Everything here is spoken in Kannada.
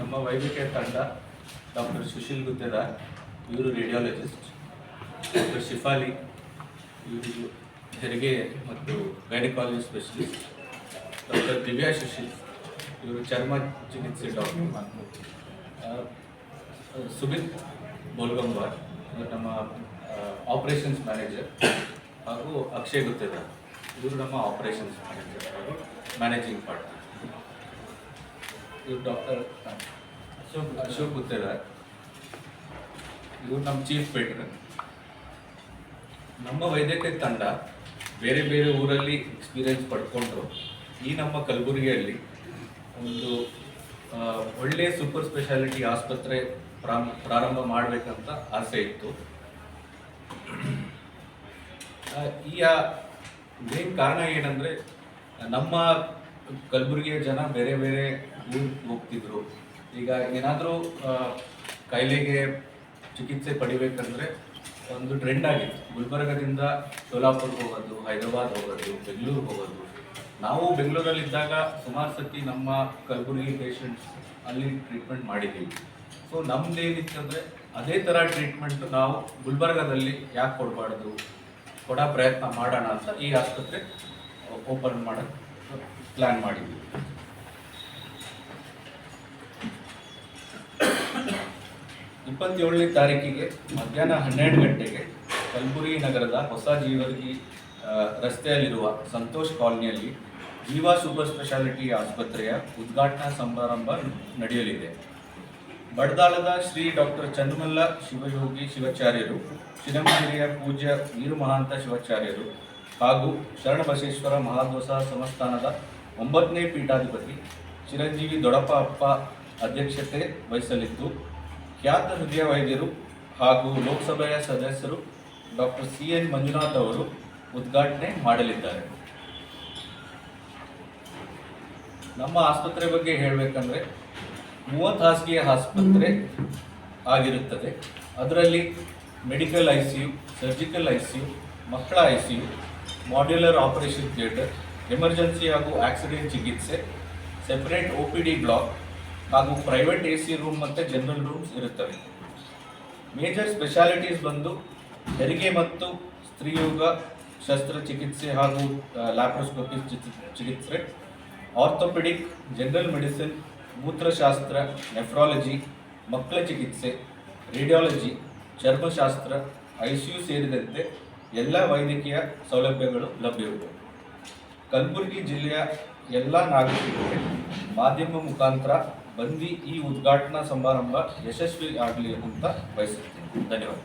ನಮ್ಮ ವೈದ್ಯಕೀಯ ತಂಡ, ಡಾಕ್ಟರ್ ಸುಶೀಲ್ ಗುತ್ತೇದಾರ್ ಇವರು ರೇಡಿಯಾಲಜಿಸ್ಟ್ ಡಾಕ್ಟರ್ ಶಿಫಾಲಿ, ಇವರು ಹೆರಿಗೆ ಮತ್ತು gynaecology specialist doctor Divya Sushil, ಇವರು ಚರ್ಮ ಚಿಕಿತ್ಸೆ ಡಾಕ್ಟರ್ ಸುಮಿತ್ ಬೋಲ್ಗಂಬಾರ್ ಇವರು ನಮ್ಮ ಆಪರೇಷನ್ಸ್ ಮ್ಯಾನೇಜರ್ ಹಾಗೂ ಅಕ್ಷಯ್ ಗುತ್ತೇದಾರ್ ಇವರು ನಮ್ಮ ಆಪರೇಷನ್ಸ್ ಮ್ಯಾನೇಜರ್ ಹಾಗೂ ಮ್ಯಾನೇಜಿಂಗ್ ಪಾರ್ಟ್ನರ್ ಇವರು ಡಾಕ್ಟರ್ ಅಶೋಕ್ ಅಶೋಕ್ ಗುತ್ತೇಳ ಇವ್ರು ನಮ್ಮ ಚೀಫ್ ಪೇಟ್ರನ್ ನಮ್ಮ ವೈದ್ಯಕೀಯ ತಂಡ ಬೇರೆ ಬೇರೆ ಊರಲ್ಲಿ ಎಕ್ಸ್ಪೀರಿಯನ್ಸ್ ಪಡ್ಕೊಂಡ್ರು ಈ ನಮ್ಮ ಕಲಬುರಗಿಯಲ್ಲಿ ಒಂದು ಒಳ್ಳೆಯ ಸೂಪರ್ ಸ್ಪೆಷಾಲಿಟಿ ಆಸ್ಪತ್ರೆ ಪ್ರಾರಂಭ ಮಾಡಬೇಕಂತ ಆಸೆ ಇತ್ತು. ಈ ಮೇನ್ ಕಾರಣ ಏನಂದರೆ ನಮ್ಮ ಕಲಬುರಗಿಯ ಜನ ಬೇರೆ ಬೇರೆ ಊರಿಗೆ ಹೋಗ್ತಿದ್ರು. ಈಗ ಏನಾದರೂ ಕಾಯಿಲೆಗೆ ಚಿಕಿತ್ಸೆ ಪಡಿಬೇಕಂದ್ರೆ ಒಂದು ಟ್ರೆಂಡ್ ಆಗಿತ್ತು. ಗುಲ್ಬರ್ಗದಿಂದ ಸೋಲಾಪುರ್ ಹೋಗೋದು, ಹೈದರಾಬಾದ್ ಹೋಗೋದು, ಬೆಂಗಳೂರು ಹೋಗೋದು. ನಾವು ಬೆಂಗಳೂರಲ್ಲಿದ್ದಾಗ ಸುಮಾರು ಸತಿ ನಮ್ಮ ಕಲಬುರಗಿ ಪೇಷಂಟ್ಸ್ ಅಲ್ಲಿ ಟ್ರೀಟ್ಮೆಂಟ್ ಮಾಡಿದ್ದೀವಿ. ಸೊ ನಮ್ದು ಅಂದರೆ ಅದೇ ಥರ ಟ್ರೀಟ್ಮೆಂಟ್ ನಾವು ಗುಲ್ಬರ್ಗದಲ್ಲಿ ಯಾಕೆ ಕೊಡಬಾರ್ದು? ಕೊಡೋ ಪ್ರಯತ್ನ ಮಾಡೋಣ ಅಂತ ಈ ಆಸ್ಪತ್ರೆ ಓಪನ್ ಮಾಡೋಕ್ಕೆ ಪ್ಲ್ಯಾನ್ ಮಾಡಿದ್ವಿ. ಇಪ್ಪತ್ತೇಳನೇ ತಾರೀಕಿಗೆ ಮಧ್ಯಾಹ್ನ ಹನ್ನೆರಡು ಗಂಟೆಗೆ ಕಲ್ಬುರಿ ನಗರದ ಹೊಸ ಜೀವರ್ಗಿ ರಸ್ತೆಯಲ್ಲಿರುವ ಸಂತೋಷ್ ಕಾಲೋನಿಯಲ್ಲಿ ಜೀವಾ ಸೂಪರ್ ಸ್ಪೆಷಾಲಿಟಿ ಆಸ್ಪತ್ರೆಯ ಉದ್ಘಾಟನಾ ಸಮಾರಂಭ ನಡೆಯಲಿದೆ. ಬಡದಾಳದ ಶ್ರೀ ಡಾಕ್ಟರ್ ಚನ್ಮಲ್ಲ ಶಿವಯೋಗಿ ಶಿವಾಚಾರ್ಯರು ಶಿರಮಗಿರಿಯ ಪೂಜ್ಯ ವೀರು ಮಹಾಂತ ಶಿವಾಚಾರ್ಯರು ಹಾಗೂ ಶರಣಬಸವೇಶ್ವರ ಮಹಾದ್ವಸ ಸಂಸ್ಥಾನದ ಒಂಬತ್ತನೇ ಪೀಠಾಧಿಪತಿ ಚಿರಂಜೀವಿ ದೊಡಪ್ಪ ಅಪ್ಪ ಅಧ್ಯಕ್ಷತೆ ವಹಿಸಲಿದ್ದು, ಖ್ಯಾತ ಹೃದಯ ವೈದ್ಯರು ಹಾಗೂ ಲೋಕಸಭೆಯ ಸದಸ್ಯರು ಡಾಕ್ಟರ್ ಸಿ ಎನ್ ಮಂಜುನಾಥ್ ಅವರು ಉದ್ಘಾಟನೆ ಮಾಡಲಿದ್ದಾರೆ. ನಮ್ಮ ಆಸ್ಪತ್ರೆ ಬಗ್ಗೆ ಹೇಳಬೇಕಂದ್ರೆ ಮೂವತ್ತು ಹಾಸಿಗೆಯ ಆಸ್ಪತ್ರೆ ಆಗಿರುತ್ತದೆ. ಅದರಲ್ಲಿ medical I C U, surgical I C U, ಮಕ್ಕಳ I U, modular operation theatre emergency ಹಾಗೂ ಆಕ್ಸಿಡೆಂಟ್ ಚಿಕಿತ್ಸೆ, separate O P D block ಹಾಗೂ ಪ್ರೈವೇಟ್ ಎ ಸಿ ರೂಮ್ ಮತ್ತು ಜನರಲ್ ರೂಮ್ಸ್ ಇರುತ್ತವೆ. ಮೇಜರ್ ಸ್ಪೆಷಾಲಿಟೀಸ್ ಬಂದು ಹೆರಿಗೆ ಮತ್ತು ಸ್ತ್ರೀಯೋಗ, ಶಸ್ತ್ರಚಿಕಿತ್ಸೆ ಹಾಗೂ ಲ್ಯಾಪ್ರೋಸ್ಕೋಪಿ ಚಿಕಿತ್ಸೆ, ಆರ್ಥೋಪೆಡಿಕ್, ಜನರಲ್ ಮೆಡಿಸಿನ್, ಮೂತ್ರಶಾಸ್ತ್ರ, ನೆಫ್ರಾಲಜಿ, ಮಕ್ಕಳ ಚಿಕಿತ್ಸೆ, ರೇಡಿಯಾಲಜಿ, ಚರ್ಮಶಾಸ್ತ್ರ, ಐ ಸಿ ಯು ಸೇರಿದಂತೆ ಎಲ್ಲ ವೈದ್ಯಕೀಯ ಸೌಲಭ್ಯಗಳು ಲಭ್ಯವಿವೆ. ಕಲಬುರಗಿ ಜಿಲ್ಲೆಯ ಎಲ್ಲ ನಾಗರಿಕರಿಗೆ ಮಾಧ್ಯಮ ಮುಖಾಂತರ ಬಂದು ಈ ಉದ್ಘಾಟನಾ ಸಮಾರಂಭ ಯಶಸ್ವಿಯಾಗಲಿ ಅಂತ ಬಯಸುತ್ತೇನೆ. ಧನ್ಯವಾದ